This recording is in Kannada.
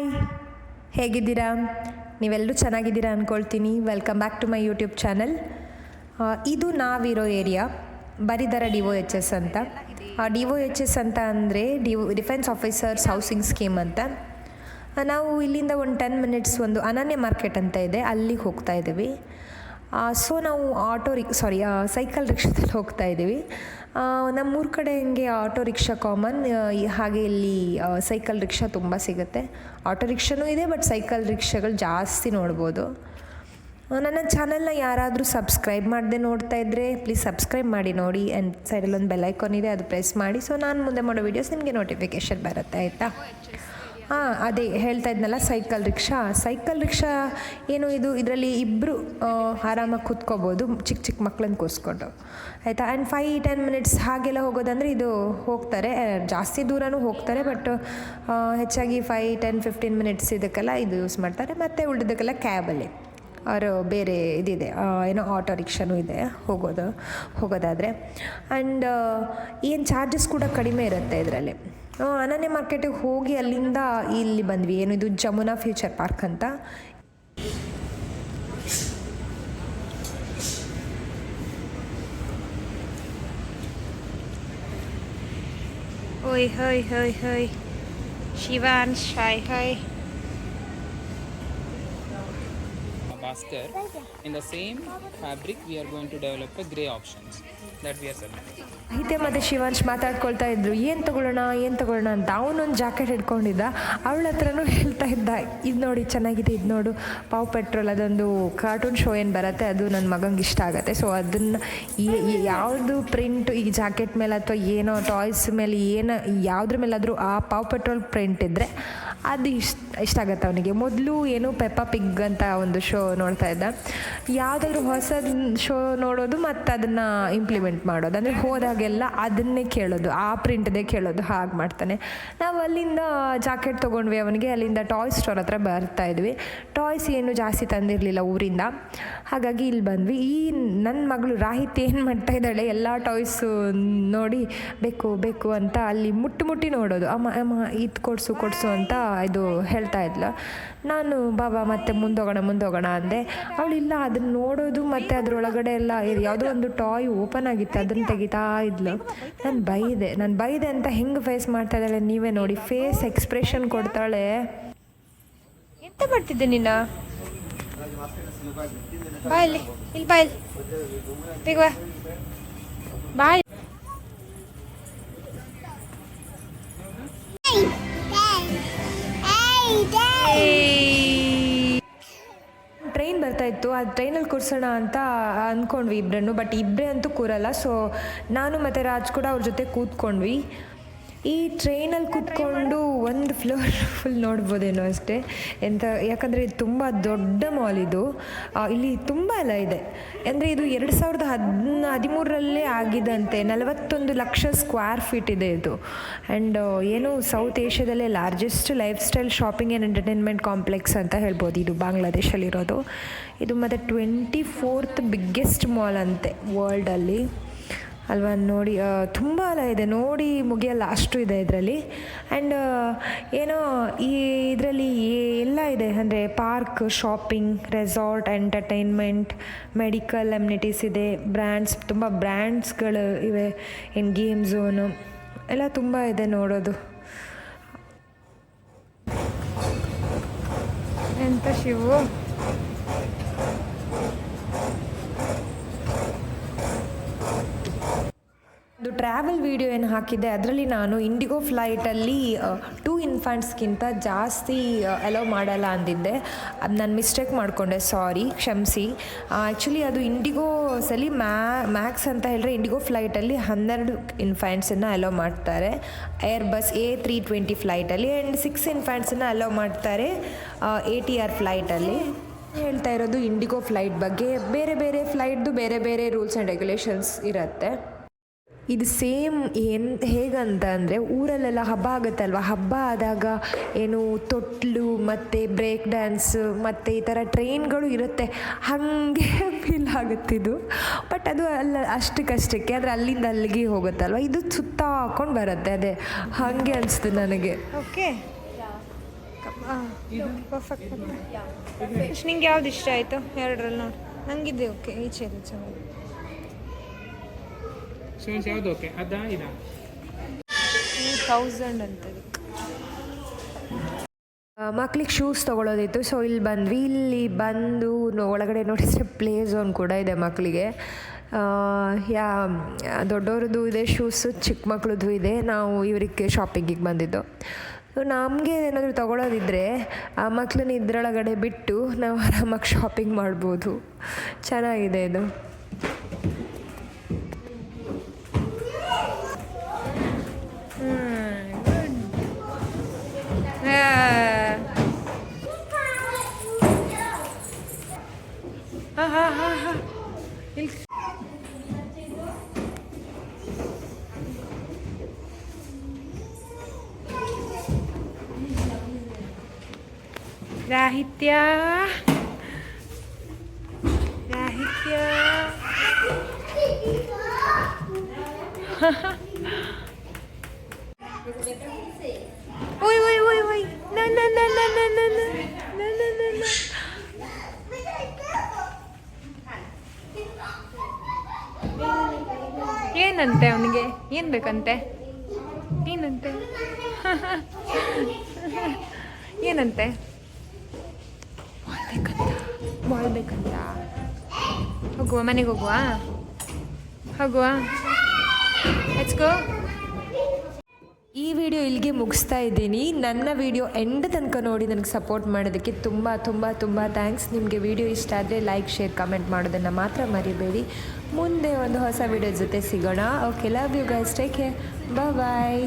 ಹಾಯ್ ಹೇಗಿದ್ದೀರಾ? ನೀವೆಲ್ಲರೂ ಚೆನ್ನಾಗಿದ್ದೀರಾ ಅಂದ್ಕೊಳ್ತೀನಿ welcome back to my YouTube channel ಇದು ನಾವಿರೋ ಏರಿಯಾ ಬರಿದರ ಡಿ ಒ ಎಚ್ ಎಸ್ ಅಂತ. ಡಿ ಒ ಎಚ್ ಎಸ್ ಅಂತ ಅಂದರೆ D defence officers housing scheme ಅಂತ. ನಾವು ಇಲ್ಲಿಂದ ಒಂದು ಟೆನ್ ಮಿನಿಟ್ಸ್ ಒಂದು ಅನನ್ಯ ಮಾರ್ಕೆಟ್ ಅಂತ ಇದೆ. ಅಲ್ಲಿಗೆ ಹೋಗ್ತಾ ಇದ್ದೀವಿ. ಸೊ ನಾವು ಆಟೋ ರಿಕ್ ಸಾರಿ ಸೈಕಲ್ ರಿಕ್ಷಾದಲ್ಲಿ ಹೋಗ್ತಾ ಇದ್ದೀವಿ. ನಮ್ಮೂರ ಕಡೆ ಹಿಂಗೆ ಆಟೋ ರಿಕ್ಷಾ ಕಾಮನ್ ಹಾಗೆ ಇಲ್ಲಿ ಸೈಕಲ್ ರಿಕ್ಷಾ ತುಂಬ ಸಿಗುತ್ತೆ. ಆಟೋ ರಿಕ್ಷಾನೂ ಇದೆ ಬಟ್ ಸೈಕಲ್ ರಿಕ್ಷಾಗಳು ಜಾಸ್ತಿ ನೋಡ್ಬೋದು. ನನ್ನ ಚಾನಲ್ನ ಯಾರಾದರೂ ಸಬ್ಸ್ಕ್ರೈಬ್ ಮಾಡದೆ ನೋಡ್ತಾ ಇದ್ದರೆ ಪ್ಲೀಸ್ ಸಬ್ಸ್ಕ್ರೈಬ್ ಮಾಡಿ, ನೋಡಿ ಆ್ಯಂಡ್ ಸೈಡಲ್ಲೊಂದು ಬೆಲ್ ಐಕಾನ್ ಇದೆ, ಅದು ಪ್ರೆಸ್ ಮಾಡಿ. ಸೊ ನಾನು ಮುಂದೆ ಮಾಡೋ ವೀಡಿಯೋಸ್ ನಿಮಗೆ ನೋಟಿಫಿಕೇಷನ್ ಬರುತ್ತೆ, ಆಯಿತಾ? ಹಾಂ, ಅದೇ ಹೇಳ್ತಾ ಇದ್ನಲ್ಲ, ಸೈಕಲ್ ರಿಕ್ಷಾ. ಸೈಕಲ್ ರಿಕ್ಷಾ ಏನು ಇದು? ಇದರಲ್ಲಿ ಇಬ್ಬರು ಆರಾಮಾಗಿ ಕೂತ್ಕೋಬೋದು ಚಿಕ್ಕ ಚಿಕ್ಕ ಮಕ್ಕಳನ್ನ ಕೂರಿಸ್ಕೊಂಡು. ಆಯಿತಾ? ಆ್ಯಂಡ್ ಫೈ ಟೆನ್ ಮಿನಿಟ್ಸ್ ಹಾಗೆಲ್ಲ ಹೋಗೋದಂದರೆ ಇದು ಹೋಗ್ತಾರೆ. ಜಾಸ್ತಿ ದೂರನೂ ಹೋಗ್ತಾರೆ ಬಟ್ ಹೆಚ್ಚಾಗಿ ಫೈ ಟೆನ್ ಫಿಫ್ಟೀನ್ ಮಿನಿಟ್ಸ್ ಇದಕ್ಕೆಲ್ಲ ಇದು ಯೂಸ್ ಮಾಡ್ತಾರೆ. ಮತ್ತು ಉಳಿದಕ್ಕೆಲ್ಲ ಕ್ಯಾಬಲ್ಲಿ ಅವರು ಬೇರೆ ಇದಿದೆ. ಏನೋ ಆಟೋ ರಿಕ್ಷಾನೂ ಇದೆ, ಹೋಗೋದು, ಹೋಗೋದಾದರೆ. ಆ್ಯಂಡ್ ಏನು ಚಾರ್ಜಸ್ ಕೂಡ ಕಡಿಮೆ ಇರುತ್ತೆ ಇದರಲ್ಲಿ. ಅನನ್ಯ ಮಾರ್ಕೆಟಿಗೆ ಹೋಗಿ ಅಲ್ಲಿಂದ ಇಲ್ಲಿ ಬಂದ್ವಿ. ಏನು ಇದು ಜಮುನಾ ಫ್ಯೂಚರ್ ಪಾರ್ಕ್ ಅಂತ? ಓಯ್, ಹೋಯ್ ಹೋಯ್ ಹೋಯ್. ಶಿವಾನ್, ಶಾಯ್ hi. Basket in the same fabric, we are going to develop a gray options that we are selling. ಹಿತೆ ಮತ್ತು ಶಿವಾಂಶ್ ಮಾತಾಡ್ಕೊಳ್ತಾ ಇದ್ರು, ಏನು ತಗೊಳ್ಳೋಣ ಏನು ತಗೊಳ್ಳೋಣ ಅಂತ ಅವನೊಂದು ಜಾಕೆಟ್ ಹಿಡ್ಕೊಂಡಿದ್ದ. ಅವಳ ಹತ್ರನೂ ಹೇಳ್ತಾ ಇದ್ದ, ಇದು ನೋಡಿ ಚೆನ್ನಾಗಿದೆ, ಇದು ನೋಡು. ಪಾವ್ ಪೆಟ್ರೋಲ್ ಅದೊಂದು ಕಾರ್ಟೂನ್ ಶೋ ಏನು ಬರುತ್ತೆ, ಅದು ನನ್ನ ಮಗಂಗೆ ಇಷ್ಟ ಆಗುತ್ತೆ. ಸೊ ಅದನ್ನು ಯಾವುದು ಪ್ರಿಂಟ್ ಈ ಜಾಕೆಟ್ ಮೇಲೆ ಅಥವಾ ಏನೋ ಟಾಯ್ಸ್ ಮೇಲೆ ಏನು, ಯಾವುದ್ರ ಮೇಲಾದರೂ ಆ ಪಾವ್ ಪೆಟ್ರೋಲ್ ಪ್ರಿಂಟ್ ಇದ್ದರೆ ಅದು ಇಷ್ಟ ಇಷ್ಟ ಆಗುತ್ತೆ ಅವನಿಗೆ. ಮೊದಲು ಏನು ಪೆಪ್ಪ ಪಿಗ್ ಅಂತ ಒಂದು ಶೋ ನೋಡ್ತಾ ಇದ್ದ. ಯಾವುದಾದ್ರೂ ಹೊಸ ಶೋ ನೋಡೋದು ಮತ್ತು ಅದನ್ನು ಇಂಪ್ಲಿಮೆಂಟ್ ಮಾಡೋದು. ಅಂದರೆ ಹೋದಾಗೆಲ್ಲ ಅದನ್ನೇ ಕೇಳೋದು, ಆ ಪ್ರಿಂಟ್ದೇ ಕೇಳೋದು, ಹಾಗೆ ಮಾಡ್ತಾನೆ. ನಾವು ಅಲ್ಲಿಂದ ಜಾಕೆಟ್ ತೊಗೊಂಡ್ವಿ ಅವನಿಗೆ, ಅಲ್ಲಿಂದ ಟಾಯ್ಸ್ ಸ್ಟೋರ್ ಹತ್ರ ಬರ್ತಾ ಇದ್ವಿ. ಟಾಯ್ಸ್ ಏನು ಜಾಸ್ತಿ ತಂದಿರಲಿಲ್ಲ ಊರಿಂದ. ಹಾಗಾಗಿ ಇಲ್ಲಿ ಬಂದ್ವಿ. ಈ ನನ್ನ ಮಗಳು ರಾಹಿತ್ ಏನು ಮಾಡ್ತಾ ಇದ್ದಾಳೆ, ಎಲ್ಲ ಟಾಯ್ಸು ನೋಡಿ, ಬೇಕು ಬೇಕು ಅಂತ ಅಲ್ಲಿ ಮುಟ್ಟು ಮುಟ್ಟಿ ನೋಡೋದು. ಅಮ್ಮ ಅಮ್ಮ, ಇದು ಕೊಡಿಸು ಕೊಡಿಸು ಅಂತ ಇದು ಹೇಳ್ತಾ ಇದ್ಲು. ನಾನು ಬಾಬಾ ಮತ್ತೆ ಮುಂದೋಗೋಣ ಮುಂದೋಗೋಣ ಅಂದೆ. ಅವಳಿಲ್ಲ ಅದನ್ನ ನೋಡೋದು ಮತ್ತು ಅದರೊಳಗಡೆ ಎಲ್ಲ ಯಾವುದೋ ಒಂದು ಟಾಯ್ ಓಪನ್ ಆಗಿತ್ತು, ಅದನ್ನು ತೆಗಿತಾ ಇದ್ಲು. ನಾನು ಬೈದೆ ನಾನು ಬೈದೆ ಅಂತ ಹೆಂಗೆ ಫೇಸ್ ಮಾಡ್ತಾ ಇದ್ದಾಳೆ ನೀವೇ ನೋಡಿ. ಫೇಸ್ ಎಕ್ಸ್ಪ್ರೆಷನ್ ಕೊಡ್ತಾಳೆ. ಎಂತ ಮಾಡ್ತಿದ್ದೆ ನಿನ್ನ ಬಾಯಲ್ಲಿ, ಇಲ್ಲಿ ಬಾಯ್ ಬಾ ಇಲ್ಲಿ ಬೇಗ ಬಾ. ಬರ್ತಾ ಇತ್ತು ಆ ಟ್ರೈನಲ್ಲಿ ಕೂರ್ಸೋಣ ಅಂತ ಅಂದ್ಕೊಂಡ್ವಿ ಇಬ್ಬರನ್ನು ಬಟ್ ಇಬ್ಬರೇ ಅಂತೂ ಕೂರಲ್ಲ. ಸೊ ನಾನು ಮತ್ತು ರಾಜ್ ಕೂಡ ಅವ್ರ ಜೊತೆ ಕೂತ್ಕೊಂಡ್ವಿ. ಈ ಟ್ರೈನಲ್ಲಿ ಕುತ್ಕೊಂಡು ಒಂದು ಫ್ಲೋರ್ ಫುಲ್ ನೋಡ್ಬೋದೇನೋ ಅಷ್ಟೇ. ಎಂತ, ಯಾಕಂದರೆ ಇದು ತುಂಬ ದೊಡ್ಡ ಮಾಲ್ ಇದು. ಇಲ್ಲಿ ತುಂಬ ಎಲ್ಲ ಇದೆ. ಅಂದರೆ ಇದು ಎರಡು ಸಾವಿರದ ಹದಿನ, ಹದಿಮೂರರಲ್ಲೇ ಆಗಿದಂತೆ ನಲವತ್ತೊಂದು ಲಕ್ಷ ಸ್ಕ್ವೇರ್ ಫೀಟ್ ಇದೆ ಇದು. ಆ್ಯಂಡ್ ಏನು south ಏಷ್ಯಾದಲ್ಲೇ largest lifestyle shopping and entertainment complex ಅಂತ ಹೇಳ್ಬೋದು ಇದು ಬಾಂಗ್ಲಾದೇಶಲ್ಲಿರೋದು. ಇದು ಮತ್ತು ಟ್ವೆಂಟಿ ಫೋರ್ತ್ ಬಿಗ್ಗೆಸ್ಟ್ ಮಾಲ್ ಅಂತೆ ವರ್ಲ್ಡಲ್ಲಿ ಅಲ್ವಾ, ನೋಡಿ ತುಂಬ ಎಲ್ಲ ಇದೆ, ನೋಡಿ ಮುಗಿಯಲ್ಲ, ಅಷ್ಟು ಇದೆ ಇದರಲ್ಲಿ. ಆ್ಯಂಡ್ ಏನೋ ಈ ಇದರಲ್ಲಿ ಎಲ್ಲ ಇದೆ, ಅಂದರೆ park shopping resort entertainment medical amenities ಇದೆ ಬ್ರ್ಯಾಂಡ್ಸ್ ತುಂಬ ಬ್ರ್ಯಾಂಡ್ಸ್ಗಳು ಇವೆ ಏನು ಗೇಮ್ ಝೋನು ಎಲ್ಲ ತುಂಬ ಇದೆ ನೋಡೋದು. ಎಂತ ಶಿವು? ಒಂದು ಟ್ರಾವೆಲ್ ವಿಡಿಯೋ ಏನು ಹಾಕಿದ್ದೆ, ಅದರಲ್ಲಿ ನಾನು ಇಂಡಿಗೋ ಫ್ಲೈಟಲ್ಲಿ ಟೂ ಇನ್ಫ್ಯಾಂಟ್ಸ್ಗಿಂತ ಜಾಸ್ತಿ ಅಲೋ ಮಾಡಲ್ಲ ಅಂದಿದ್ದೆ. ಅದು ನಾನು ಮಿಸ್ಟೇಕ್ ಮಾಡಿಕೊಂಡೆ ಸಾರಿ ಕ್ಷಮಿಸಿ. ಆ್ಯಕ್ಚುಲಿ ಅದು ಇಂಡಿಗೋ ಸಲಿ ಮ್ಯಾ ಮ್ಯಾಕ್ಸ್ ಅಂತ ಹೇಳಿದ್ರೆ ಇಂಡಿಗೋ ಫ್ಲೈಟಲ್ಲಿ ಹನ್ನೆರಡು ಇನ್ಫ್ಯಾಂಟ್ಸನ್ನು ಅಲೋ ಮಾಡ್ತಾರೆ. Airbus A three twenty ಫ್ಲೈಟಲ್ಲಿ ಆ್ಯಂಡ್ ಸಿಕ್ಸ್ ಇನ್ಫ್ಯಾಂಟ್ಸನ್ನು ಅಲೋ ಮಾಡ್ತಾರೆ ಎ ಟಿ ಆರ್ ಫ್ಲೈಟಲ್ಲಿ ಹೇಳ್ತಾ ಇರೋದು ಇಂಡಿಗೋ ಫ್ಲೈಟ್ ಬಗ್ಗೆ. ಬೇರೆ ಬೇರೆ ಫ್ಲೈಟ್ದು ಬೇರೆ ಬೇರೆ ರೂಲ್ಸ್ ಆ್ಯಂಡ್ ರೆಗ್ಯುಲೇಷನ್ಸ್ ಇರುತ್ತೆ. ಇದು ಸೇಮ್ ಏನು ಹೇಗಂತ ಅಂದರೆ ಊರಲ್ಲೆಲ್ಲ ಹಬ್ಬ ಆಗುತ್ತಲ್ವ? ಹಬ್ಬ ಆದಾಗ ಏನು ತೊಟ್ಲು ಮತ್ತು ಬ್ರೇಕ್ ಡ್ಯಾನ್ಸ್ ಮತ್ತು ಈ ಥರ ಟ್ರೈನ್ಗಳು ಇರುತ್ತೆ. ಹಾಗೆ ಫೀಲ್ ಆಗುತ್ತಿದ್ದು ಬಟ್ ಅದು ಅಲ್ಲ ಅಷ್ಟಕ್ಕಷ್ಟಕ್ಕೆ ಆದರೆ ಅಲ್ಲಿಂದ ಅಲ್ಲಿಗೆ ಹೋಗುತ್ತಲ್ವ? ಇದು ಸುತ್ತ ಹಾಕೊಂಡು ಬರುತ್ತೆ, ಅದೇ. ಹಾಗೆ ಅನಿಸ್ತು ನನಗೆ. ಓಕೆ ಪರ್ಫೆಕ್ಟ್ ನಿಂಗೆ ಯಾವ್ದು ಇಷ್ಟ ಆಯಿತು? ಎರಡರಲ್ಲಿ ನೋಡಿ. ನಂಗಿದೆ ಓಕೆ ಈಚೆ ಇದೆ ಚೆನ್ನಾಗಿ ಯಾವುದು ಓಕೆ ಅದ ಇದ ತೌಸಂಡ್ ಅಂತದೆ ಮಕ್ಳಿಗೆ ಶೂಸ್ ತೊಗೊಳೋದಿತ್ತು. ಸೊ ಇಲ್ಲಿ ಬಂದ್ವಿ. ಇಲ್ಲಿ ಬಂದು ಒಳಗಡೆ ನೋಡಿದ್ರೆ ಪ್ಲೇ ಝೋನ್ ಕೂಡ ಇದೆ ಮಕ್ಕಳಿಗೆ ಯಾ, ದೊಡ್ಡವ್ರದ್ದು ಇದೆ ಶೂಸು ಚಿಕ್ಕ ಮಕ್ಳದ್ದು ಇದೆ. ನಾವು ಇವರಿಗೆ ಶಾಪಿಂಗಿಗೆ ಬಂದಿದ್ದು. ನಮಗೆ ಏನಾದರೂ ತೊಗೊಳೋದಿದ್ರೆ, ಆ ಮಕ್ಕಳನ್ನ ಇದ್ರೊಳಗಡೆ ಬಿಟ್ಟು ನಾವು ಆರಾಮಾಗಿ ಶಾಪಿಂಗ್ ಮಾಡ್ಬೋದು. ಚೆನ್ನಾಗಿದೆ ಇದು. ರಾಹಿತ್ಯ ರಾಹಿತ್ಯ ಓಯ್ ಓಯ್ ಓಯ್ ಓಯ್ ನ ನ ನ ನ ನ ನ ನ ನ ನ ನ ನ ಏನಂತೆ ಅವನಿಗೆ ಏನು ಬೇಕಂತೆ ಏನಂತೆ ಏನಂತೆ ಬಾಲ್ ಬೇಕಂತ ಬಾಲ್ ಬೇಕಂತ ಹೋಗುವ ಮನೆಗೆ ಹೋಗುವ? ಹೋಗುವ. ಗೋ ಈ ವಿಡಿಯೋ ಇಲ್ಲಿಗೆ ಮುಗಿಸ್ತಾ ಇದ್ದೀನಿ. ನನ್ನ ವಿಡಿಯೋ ಎಂಡ್ ತನಕ ನೋಡಿ ನನಗೆ ಸಪೋರ್ಟ್ ಮಾಡೋದಕ್ಕೆ ತುಂಬ ತುಂಬ ತುಂಬ ಥ್ಯಾಂಕ್ಸ್ ನಿಮಗೆ ವಿಡಿಯೋ ಇಷ್ಟ ಆದರೆ ಲೈಕ್ ಶೇರ್ ಕಮೆಂಟ್ ಮಾಡೋದನ್ನು ಮಾತ್ರ ಮರಿಬೇಡಿ. ಮುಂದೆ ಒಂದು ಹೊಸ ವಿಡಿಯೋ ಜೊತೆ ಸಿಗೋಣ. Okay love you guys take care bye